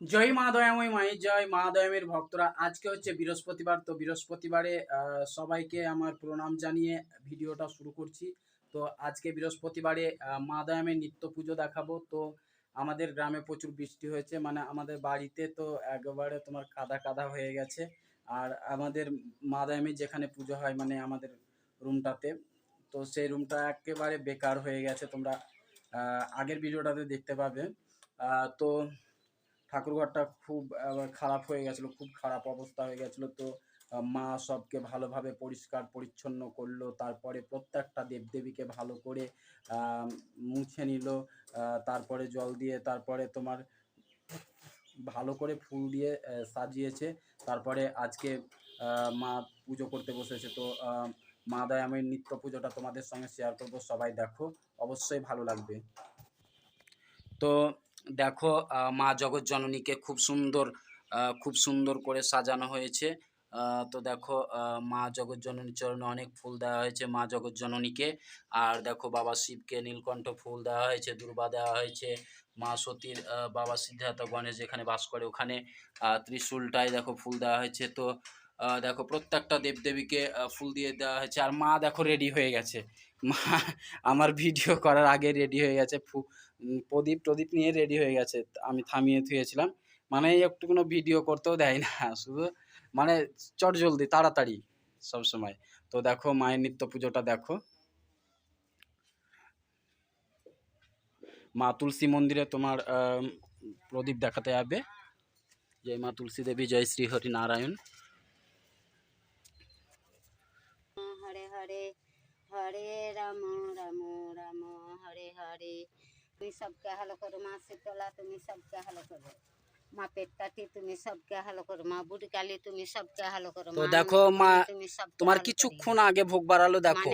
জয় মা দয়াময় মায়ের জয়, মা দয়ামের ভক্তরা। আজকে হচ্ছে বৃহস্পতিবার, তো বৃহস্পতিবারে সবাইকে আমার প্রণাম জানিয়ে ভিডিওটা শুরু করছি। তো আজকে বৃহস্পতিবারে মা দয়ামের নিত্য পুজো দেখাবো। তো আমাদের গ্রামে প্রচুর বৃষ্টি হয়েছে মানে আমাদের বাড়িতে তো একেবারে তোমার কাদা কাদা হয়ে গেছে। আর আমাদের মা দয়ামের যেখানে পুজো হয় মানে আমাদের রুমটাতে, তো সেই রুমটা একেবারে বেকার হয়ে গেছে তোমরা আগের ভিডিওটাতে দেখতে পাবে। তো ঠাকুরঘরটা খুব খারাপ হয়ে গেছিল, খুব খারাপ অবস্থা হয়ে গেছিল। তো মা সবকে ভালোভাবে পরিষ্কার পরিচ্ছন্ন করল, তারপরে প্রত্যেকটা দেবদেবীকে ভালো করে মুছে নিল তারপরে জল দিয়ে, তারপরে তোমার ভালো করে ফুল দিয়ে সাজিয়েছে। তারপরে আজকে মা পুজো করতে বসেছে। তো মা দয়ামের নিত্য পুজোটা তোমাদের সঙ্গে শেয়ার করব, সবাই দেখো। অবশ্যই ভালো লাগবে। তো দেখো মা জগৎ জননীকে খুব সুন্দর খুব সুন্দর করে সাজানো হয়েছে। তো দেখো মা জগৎ জননীর চরণে অনেক ফুল দেওয়া হয়েছে মা জগৎ জননীকে আর দেখো, বাবা শিবকে নীলকণ্ঠ ফুল দেওয়া হয়েছে, দুর্বা দেওয়া হয়েছে। মা সতীর বাবা সিদ্ধার্থ গণেশ যেখানে বাস করে ওখানে ত্রিশূলটায় দেখো ফুল দেওয়া হয়েছে। তো দেখো, প্রত্যেকটা দেবদেবীকে ফুল দিয়ে দেওয়া হয়েছে। আর মা দেখো রেডি হয়ে গেছে। মা, আমার ভিডিও করার আগে রেডি হয়ে গেছে, ফু প্রদীপ প্রদীপ নিয়ে রেডি হয়ে গেছে, আমি থামিয়ে থুয়েছিলাম। মানে একটু কোনো ভিডিও করতেও দেয় না, শুধু মানে চট জলদি, তাড়াতাড়ি সবসময় তো দেখো, মায়ের নিত্য পুজোটা দেখো। মা তুলসী মন্দিরে তোমার প্রদীপ দেখাতে যাবে। জয় মা তুলসী দেবী, জয় শ্রী হরি নারায়ণ হরে হরে। হরে রাম রাম রাম হরে হরে তুমি সবকে হালো করো মা শীতলা তুমি সবকে হালো করো মা পেটকাটি তুমি সবকে হালো করো মা বুড়ি কালি তুমি সবকে হালো করো তো দেখো মা, তোমার কিছুক্ষণ। আগে ভোগ বাড়ালো দেখো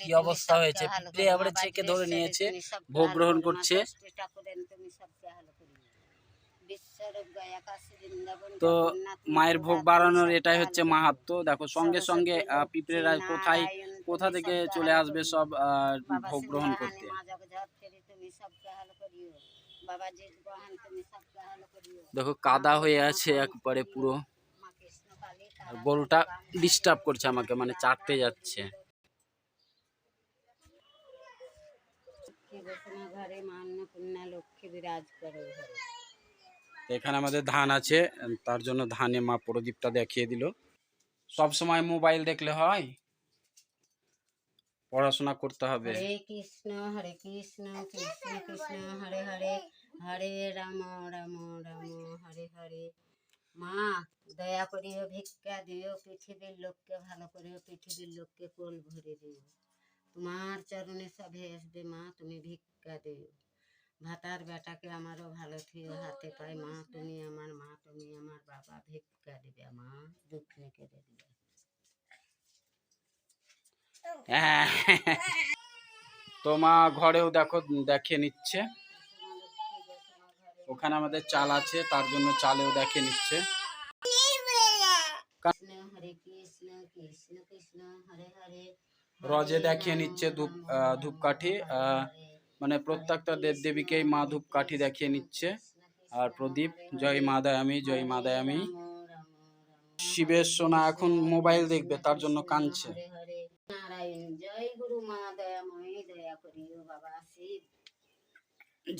কি অবস্থা হয়েছে। আবার চেকে ধরে নিয়েছে, ভোগ গ্রহণ করছে। ষষ্ঠী ঠাকুরেন তুমি সবকে হালো করিও। বিশ্বরূপ গয়া কাশী বৃন্দাবন তো মায়ের ভোগ বাড়ানোর এটাই হচ্ছে। মাহাত্ম। দেখো, সঙ্গে সঙ্গে পিঁপড়েরা কোথায়, কোথা থেকে চলে আসবে সব ভোগ গ্রহণ করতে। দেখো, কাদা হয়ে আছে একবারে পুরো। গরুটা ডিস্টার্ব করছে আমাকে মানে চাটতে যাচ্ছে। ঘরে অন্নপূর্ণা লক্ষ্মী বিরাজ ঘরে। এখানে আমাদের ধান আছে তার জন্য ধানে মা প্রদীপটা দেখিয়ে দিল। সব সময় মোবাইল দেখলে হয়, পড়াশোনা করতে হবে। হরে কৃষ্ণ হরে কৃষ্ণ কৃষ্ণ কৃষ্ণ, হরে হরে হরে রাম রাম রাম, হরে হরে। মা, দয়া করিও, ভিক্ষা দিও, পৃথিবীর লোককে ভালো করিও, পৃথিবীর লোককে কোল ভরে দিও। তোমার চরণে সবে আসবে মা, তুমি ভিক্ষা দিও। ভাতার বেটাকে আমারও ভালো থিও হাতে পাই মা তুমি আমার মা তুমি আমার বাবা ভিক্ষা দিবে মা দুঃখ কেড়ে দিবে। তো মা ঘরেও দেখো দেখে নিচ্ছে ওখানে আমাদের চাল আছে তার জন্য চালেও দেখে নিচ্ছে রজে দেখিয়ে নিচ্ছে ধূপ ধূপকাঠি আহ, মানে প্রত্যেকটা দেবদেবীকেই মা ধূপকাঠি দেখিয়ে নিচ্ছে। আর প্রদীপ, জয় মা দয়ামি জয় মা দয়ামি শিবের সোনা এখন মোবাইল দেখবে, তার জন্য কাঁদছে।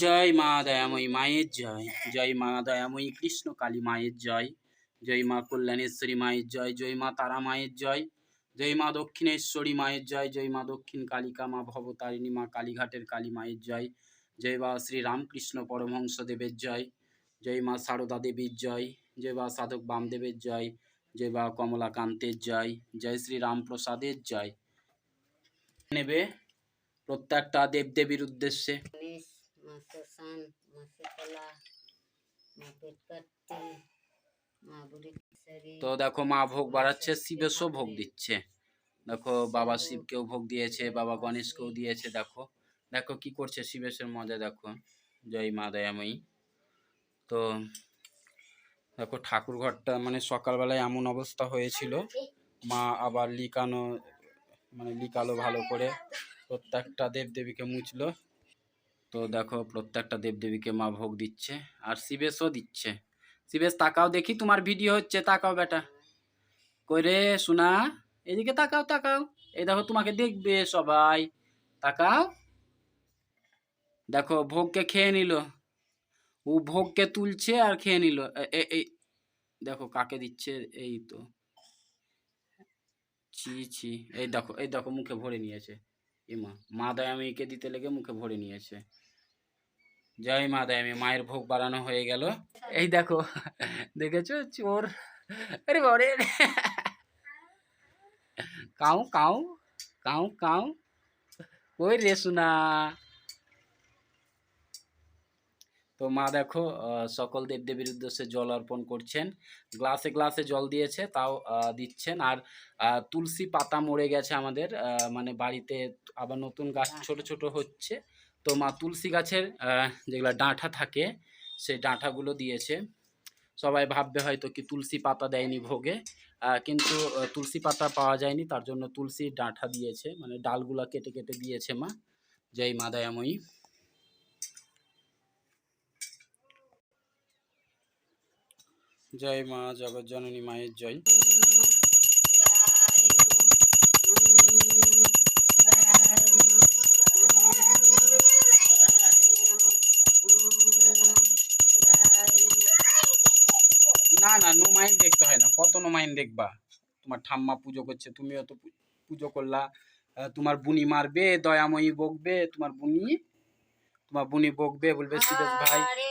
জয় মা দয়াময়ী মায়ের জয় জয় মা দয়াময়ী কৃষ্ণ কালী মায়ের জয় জয় মা কল্যাণেশ্বরী মায়ের জয় জয় মা তারা মায়ের জয়। জয় মা দক্ষিণেশ্বরী মায়ের জয় জয় মা দক্ষিণ কালিকা মা ভবতারিণী, মা কালীঘাটের কালী মায়ের জয় জয় বা শ্রী রামকৃষ্ণ পরমহংস দেবের জয় জয় মা সারদা দেবীর জয় জয় বা সাধক বামদেবের জয় জয় বা কমলাকান্তের জয় জয় শ্রী রামপ্রসাদের জয়। নেবে প্রত্যেকটা দেবদেবীর উদ্দেশ্যে। গণেশ, মা শ্মশান, মা শীতলা মা তো দেখো মা ভোগ বাড়াচ্ছে শিবেশও ভোগ দিচ্ছে। দেখো বাবা শিবকেও ভোগ দিয়েছে বাবা গণেশকেও দিয়েছে দেখো। দেখো কি করছে শিবেশের মজা দেখো। জয় মা দয়াময়ী। তো দেখো ঠাকুর ঘরটা মানে সকালবেলায় এমন অবস্থা হয়েছিল। মা আবার লিকানো মানে লিকালো ভালো করে। প্রত্যেকটা দেবদেবীকে মুছলো। তো দেখো প্রত্যেকটা দেবদেবীকে মা ভোগ দিচ্ছে আর শিবেশও দিচ্ছে। শিবেশ তাকাও দেখি, তোমার ভিডিও হচ্ছে, তাকাও বেটা। কই রে শোনা এদিকে তাকাও তাকাও। এই দেখো, তোমাকে দেখবে সবাই। তাকাও। দেখো, ভোগকে খেয়ে নিল। ও ভোগকে তুলছে আর খেয়ে নিল। এই দেখো কাকে দিচ্ছে, এই তো। ছি ছি, এই দেখো এই দেখো, মুখে ভরে নিয়েছে। ইমা মা দয়ামীকে দিতে লেগে মুখে ভরে নিয়েছে। জয় মা দয়ামী মায়ের ভোগ বাড়ানো হয়ে গেল। এই দেখো দেখেছ? চোর। আরে বাবারে। কাউ কাউ কাউ কাউ। কই রে সোনা? তো মা দেখো সকল দেবদেবীর উদ্দেশ্যে জল অর্পণ করছেন। গ্লাসে গ্লাসে জল দিয়েছে তাও দিচ্ছেন। আর তুলসী পাতা মরে গেছে আমাদের মানে বাড়িতে আবার নতুন গাছ ছোট ছোট হচ্ছে। তো মা তুলসী গাছের যেগুলো ডাঁটা থাকে, সেই ডাঁটাগুলো দিয়েছে। সবাই ভাববে হয়তো কি তুলসী পাতা দেয়নি ভোগে। কিন্তু তুলসী পাতা পাওয়া যায়নি, তার জন্য তুলসী ডাঁটা দিয়েছে। মানে ডালগুলা কেটে কেটে দিয়েছে মা। জয় মা দয়াময়ী। জয় মা জগজ্জননী মায়ের জয়। না কত নোমাইন দেখবা। তোমার ঠাম্মা পুজো করছে, তুমিও তো পুজো করলা। তোমার বুনি মারবে, দয়াময়ী বকবে, তোমার বুনি তোমার বুনি বকবে, বলবে সুরেশ ভাই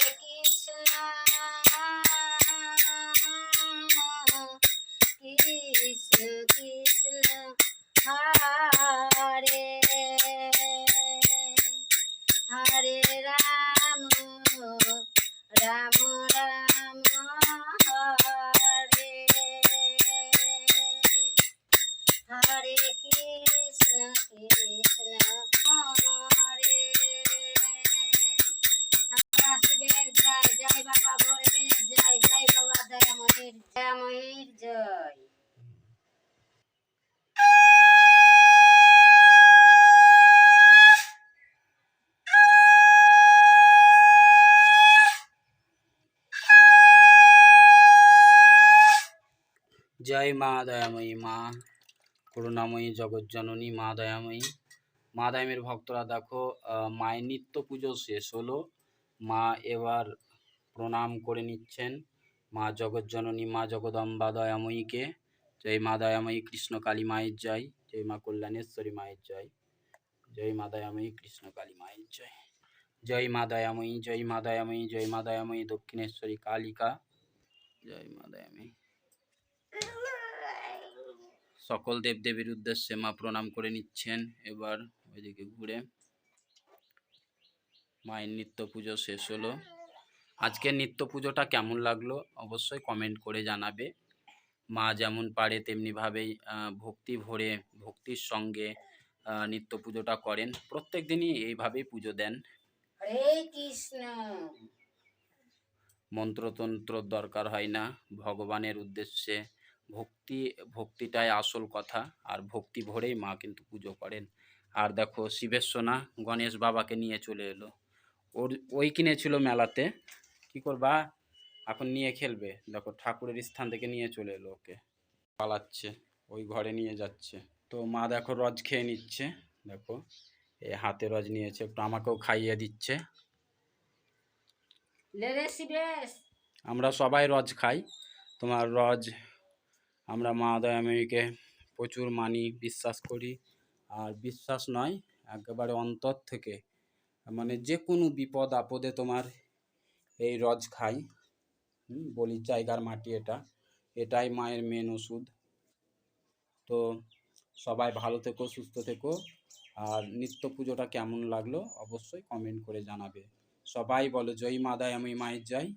দয়াময়ীর জয়। জয় মা দয়াময়ী মা, করুণাময়ী জগজ্জননী মা দয়াময়ী। মা দয়াময়ীর ভক্তরা দেখো মায়ের নিত্য পুজো শেষ হলো। মা এবার প্রণাম করে নিচ্ছেন। মা জগজ্জননী মা জগদম্বা দয়াময়ীকে। জয় মা দয়াময়ী কৃষ্ণ কালী মায়ের জয়। জয় মা কল্যাণেশ্বরী মায়ের জয়। জয় মা দয়াময়ী কৃষ্ণ কালী মায়ের জয়। জয় মা দয়াময়ী, জয় মা দয়াময়ী, জয় মা দয়াময়ী দক্ষিণেশ্বরী কালিকা। জয় মা দয়াময়ী। সকল দেবদেবীর উদ্দেশ্যে মা প্রণাম করে নিচ্ছেন। এবার ওইদিকে ঘুরে মায়ের নিত্য পুজো শেষ হলো। আজকের নিত্য পুজোটা কেমন লাগল? অবশ্যই কমেন্ট করে জানাবে। মা যেমন পারে তেমনিভাবেই ভক্তি ভরে ভক্তির সঙ্গে নিত্য পুজোটা করেন। প্রত্যেক দিনই এইভাবেই পুজো দেন। কৃষ্ণ। মন্ত্রতন্ত্রর দরকার হয় না। ভগবানের উদ্দেশ্যে ভক্তি ভক্তিটাই আসল কথা। আর ভক্তি ভরেই মা কিন্তু পুজো করেন। আর দেখো শিবের সোনা গণেশ বাবাকে নিয়ে চলে এলো। ওর ওই কিনেছিল মেলাতে। কি করবা? এখন নিয়ে খেলবে। দেখো ঠাকুরের স্থান থেকে নিয়ে চলে এলো ওকে। পালাচ্ছে ওই ঘরে নিয়ে যাচ্ছে। তো মা দেখো রজ খেয়ে নিচ্ছে দেখো। এ হাতে রজ নিয়েছে একটু আমাকেও খাইয়ে দিচ্ছে। আমরা সবাই রজ খাই। তোমার রজ আমরা মা দয়াময়ীকে প্রচুর মানি বিশ্বাস করি। আর বিশ্বাস নয় একেবারে অন্তর থেকে। মানে যে কোনো বিপদ আপদে তোমার এই রজ খাই। বলি জায়গার মাটি এটা। এটাই মায়ের মেন ওষুধ। তো সবাই ভালো থেকো, সুস্থ থেকো। আর নিত্য পুজোটা কেমন লাগল অবশ্যই কমেন্ট করে জানাবে। সবাই বলো, জয় মা, দয়াময়ী মায়ের জয়।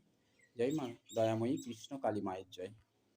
জয় মা, দয়াময়ী, কৃষ্ণ, কালী মায়ের জয়।